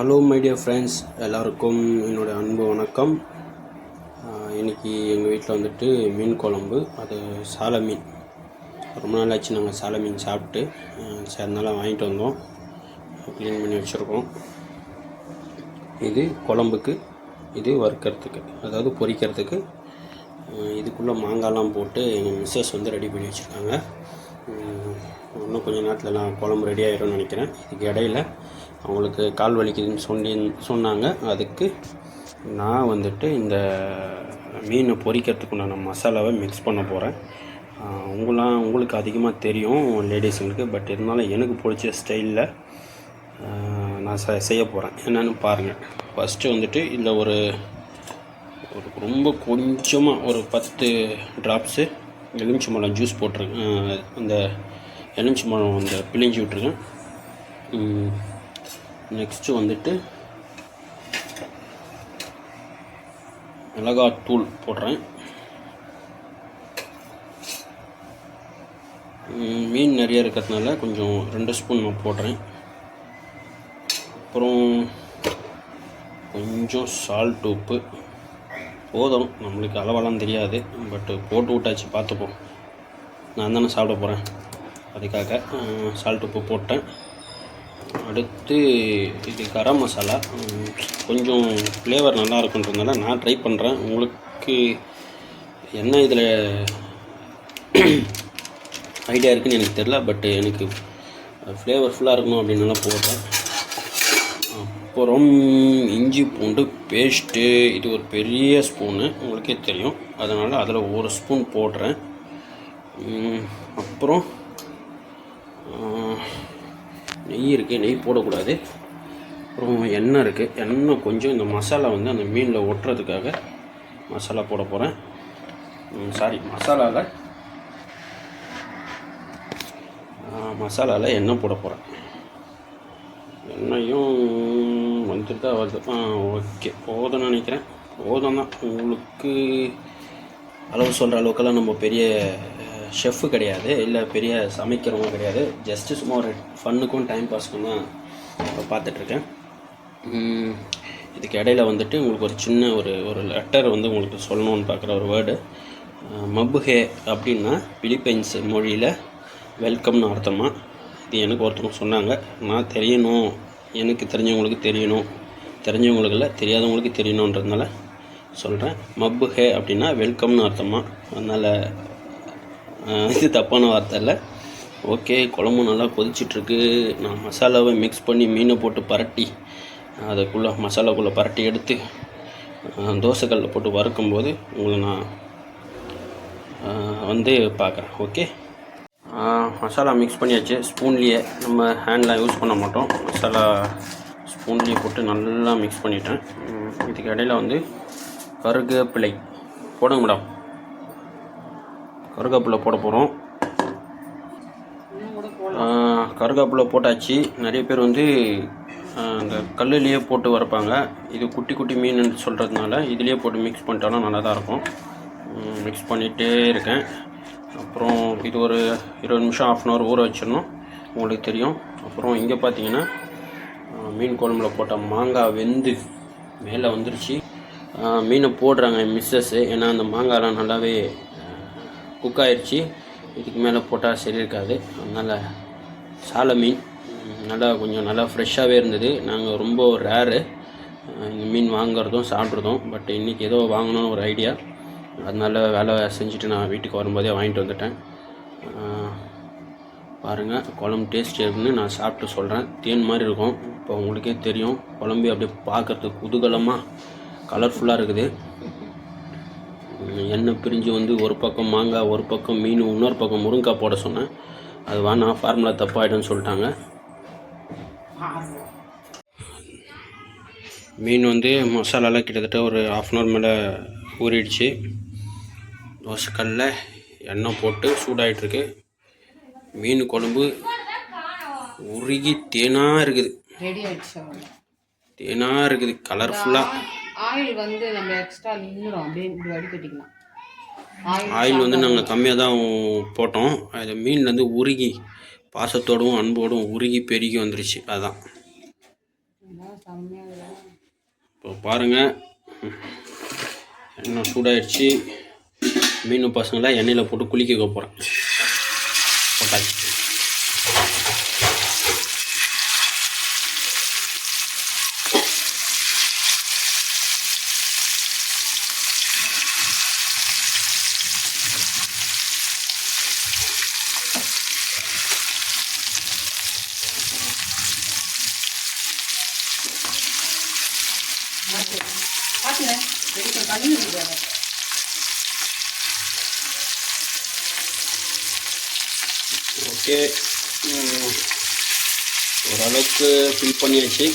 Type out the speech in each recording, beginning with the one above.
Hello my dear friends எல்லாருக்கும் என்னுடைய அன்பு வணக்கம். இன்றைக்கி எங்கள் வீட்டில் வந்துட்டு மீன் குழம்பு அது சாலை மீன். ரொம்ப நாள் ஆச்சு நாங்கள் சாலை மீன் சாப்பிட்டு. சரி அதனால் வாங்கிட்டு வந்தோம். க்ளீன் பண்ணி வச்சுருக்கோம். இது குழம்புக்கு இது வறுக்கிறதுக்கு அதாவது பொரிக்கிறதுக்கு. இதுக்குள்ளே மாங்காய்லாம் போட்டு எங்கள் மிஸ்ஸஸ் வந்து ரெடி பண்ணி வச்சுருக்காங்க. இன்னும் கொஞ்ச நேரத்தில் நான் குழம்பு ரெடி ஆயிரும்னு நினைக்கிறேன். இதுக்கு இடையில அவங்களுக்கு கால் வலிக்குதுன்னு சொல்லி சொன்னாங்க. அதுக்கு நான் வந்துட்டு இந்த மீனை பொரிக்கிறதுக்கு உண்டான மசாலாவை மிக்ஸ் பண்ண போகிறேன் உங்களாம் உங்களுக்கு அதிகமாக தெரியும் லேடிஸுங்களுக்கு பட் இருந்தாலும் எனக்கு பிடிச்ச ஸ்டைலில் நான் செ செய்ய போகிறேன் என்னென்னு பாருங்கள் ஃபஸ்ட்டு வந்துட்டு இந்த ஒரு ஒரு ரொம்ப கொஞ்சமாக ஒரு பத்து ட்ராப்ஸு எலுமிச்சை எலுமிச்சம்பழம் ஜூஸ் போட்டிருக்கேன் அந்த எலுமிச்சை எலுமிச்சம்பழம் அந்த பிழிஞ்சு விட்ருக்கேன் நெக்ஸ்ட்டு வந்துட்டு மிளகாத்தூள் போடுறேன். மீன் நிறைய இருக்கிறதுனால கொஞ்சம் ரெண்டு ஸ்பூன் நான் போடுறேன். அப்புறம் கொஞ்சம் சால்ட் உப்பு. போதும் நம்மளுக்கு அளவெல்லாம் தெரியாது பட்டு போட்டு விட்டாச்சு பார்த்துப்போம். நான் தானே சாப்பிட போகிறேன் அதுக்காக சால்ட் உப்பு போட்டேன். அடுத்து இது கரம் மசாலா. கொஞ்சம் ஃப்ளேவர் நல்லா இருக்குன்றதுனால நான் ட்ரை பண்ணுறேன் உங்களுக்கு என்ன இதில் ஐடியா இருக்குன்னு எனக்கு தெரில பட் எனக்கு ஃப்ளேவர்ஃபுல்லாக இருக்கணும் அப்படின்னால போடுறேன் அப்புறம் இஞ்சி பூண்டு பேஸ்ட்டு இது ஒரு பெரிய ஸ்பூனு உங்களுக்கே தெரியும். அதனால் அதில் ஒரு ஸ்பூன் போடுறேன். அப்புறம் ஆ, நெய் இருக்குது நெய் போடக்கூடாது. அப்புறம் எண்ணெய் இருக்குது எண்ணெய் கொஞ்சம் இந்த மசாலா வந்து அந்த மீனில் ஒட்டுறதுக்காக மசாலா போட போகிறேன் சாரி மசாலாவில் மசாலாவில் எண்ணெய் போட போகிறேன் எண்ணெயும் வந்துட்டு தான் வருது. ஆ ஓகே. போதும்னு நினைக்கிறேன். போதும் தான் உங்களுக்கு அளவு சொல்கிற அளவுக்கெல்லாம் நம்ம பெரிய ஷெஃப்பு கிடையாது இல்லை பெரிய சமைக்கிறவங்க கிடையாது. ஜஸ்ட்டு சும்மா ஒரு ஃபன்னுக்கும் டைம் பாஸ்க்கும் தான் இப்போ பார்த்துட்ருக்கேன். இதுக்கு இடையில வந்துட்டு உங்களுக்கு ஒரு சின்ன ஒரு ஒரு லெட்டர் வந்து உங்களுக்கு சொல்லணும்னு பார்க்குற ஒரு வேர்டு மப்புஹே அப்படின்னா பிலிப்பைன்ஸ் மொழியில் வெல்கம்னு அர்த்தமா? இது எனக்கு ஒருத்தவங்க சொன்னாங்க. நான் தெரியணும். எனக்கு தெரிஞ்சவங்களுக்கு தெரியணும். தெரிஞ்சவங்களுக்கு இல்லை தெரியாதவங்களுக்கு தெரியணுன்றதுனால சொல்கிறேன் மப்புஹே அப்படின்னா வெல்கம்னு அர்த்தமாக அதனால் இது தப்பான வார்த்தை இல்லை. ஓகே குழம்பு நல்லா கொதிச்சிட்ருக்கு. நான் மசாலாவை மிக்ஸ் பண்ணி மீனை போட்டு பரட்டி அதுக்குள்ளே மசாலாக்குள்ளே பரட்டி எடுத்து ஆஹ் தோசைக்கல்லில் போட்டு வறுக்கும்போது உங்களை நான் வந்து பார்க்குறேன். ஓகே மசாலா மிக்ஸ் பண்ணியாச்சு. ஸ்பூன்லேயே நம்ம ஹேண்டில் யூஸ் பண்ண மாட்டோம். மசாலா ஸ்பூன்லேயே போட்டு நல்லா மிக்ஸ் பண்ணிட்டேன். இதுக்கு இடையில் வந்து கருகப்பிள்ளை போடுங்க மேடம் கருகாப்பில் போட போகிறோம் கருகாப்பில் போட்டாச்சு. நிறைய பேர் வந்து அந்த கல்லுலேயே போட்டு வறுப்பாங்க. இது குட்டி குட்டி மீன் சொல்கிறதுனால இதுலேயே போட்டு மிக்ஸ் பண்ணிட்டாலும் நல்லா தான் இருக்கும் மிக்ஸ் பண்ணிகிட்டே இருக்கேன். அப்புறம் இது ஒரு இருபது நிமிஷம் ஆஃப் அன் ஹவர் ஊற வச்சிடணும். உங்களுக்கு தெரியும். அப்புறம் இங்கே பார்த்தீங்கன்னா மீன் குழம்புல போட்ட மாங்காய் வெந்து மேலே வந்துருச்சு. மீனை போடுறாங்க மிஸ்ஸஸ்ஸு ஏன்னா அந்த மாங்காய்லாம் நல்லாவே குக் ஆயிடுச்சு இதுக்கு மேலே போட்டால் சரி இருக்காது அதனால் சால மீன் நல்லா கொஞ்சம் நல்லா ஃப்ரெஷ்ஷாகவே இருந்தது. நாங்கள் ரொம்ப ரேரு இந்த மீன் வாங்குறதும் சாப்பிட்றதும் பட் இன்றைக்கி ஏதோ வாங்கணும்னு ஒரு ஐடியா அதனால வேலை செஞ்சுட்டு நான் வீட்டுக்கு வரும்போதே வாங்கிட்டு வந்துட்டேன். பாருங்கள் குழம்பு டேஸ்ட் இருக்குன்னு நான் சாப்பிட்டு சொல்கிறேன் தேன் மாதிரி இருக்கும். இப்போ உங்களுக்கே தெரியும் குழம்பு அப்படியே பார்க்குறதுக்கு குதூகலமாக கலர்ஃபுல்லாக இருக்குது. எண்ணெய் பிரிஞ்சு வந்து ஒரு பக்கம் மாங்காய் ஒரு பக்கம் மீன் இன்னொரு பக்கம் முருங்கைக்காய் போட சொன்னேன். அது வேணாம் ஃபார்முலா தப்பாயிடும்னு சொல்லிட்டாங்க. மீன் வந்து மசாலாலாம் கிட்டத்தட்ட ஒரு ஆஃப் அன் ஹவர் மேலே ஊறிடுச்சு. தோசைக்கல்ல எண்ணெய் போட்டு சூடாகிட்டுருக்கு மீன் குழம்பு உருகி தேனாக இருக்குது. ரெடி ஆயிடுச்சு தேனாக இருக்குது கலர்ஃபுல்லாக ஆயில் வந்து நம்ம எக்ஸ்ட்ரா நின்றுடும் அப்படியே இப்படி வடிகட்டிக்கலாம். ஆயில் வந்து நாங்கள் கம்மியாக தான் போட்டோம். அது மீன்லேருந்து உருகி பாசத்தோடவும் அன்போடும் உருகி பெருகி வந்துருச்சு. அதான். இருக்குது இப்போ பாருங்கள் எண்ணெய் சூடாயிடுச்சு. மீன் பசங்களை எண்ணெயில் போட்டு குளிக்க போகிறேன் போட்டாச்சு. ஓகே. ஓரளவுக்கு ஃபில் பண்ணியாச்சு.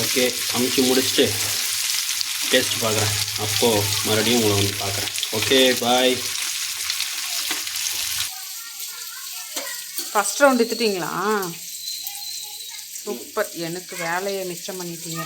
ஓகே அமுச்சு முடிச்சுட்டு டேஸ்ட் பார்க்குறேன். அப்போது மறுபடியும் உங்களை வந்து பார்க்குறேன். ஓகே பாய் ஃபஸ்ட் ரவுண்ட் எடுத்துட்டிங்களா? சூப்பர். எனக்கு வேலையை மிச்சம் பண்ணிட்டீங்க.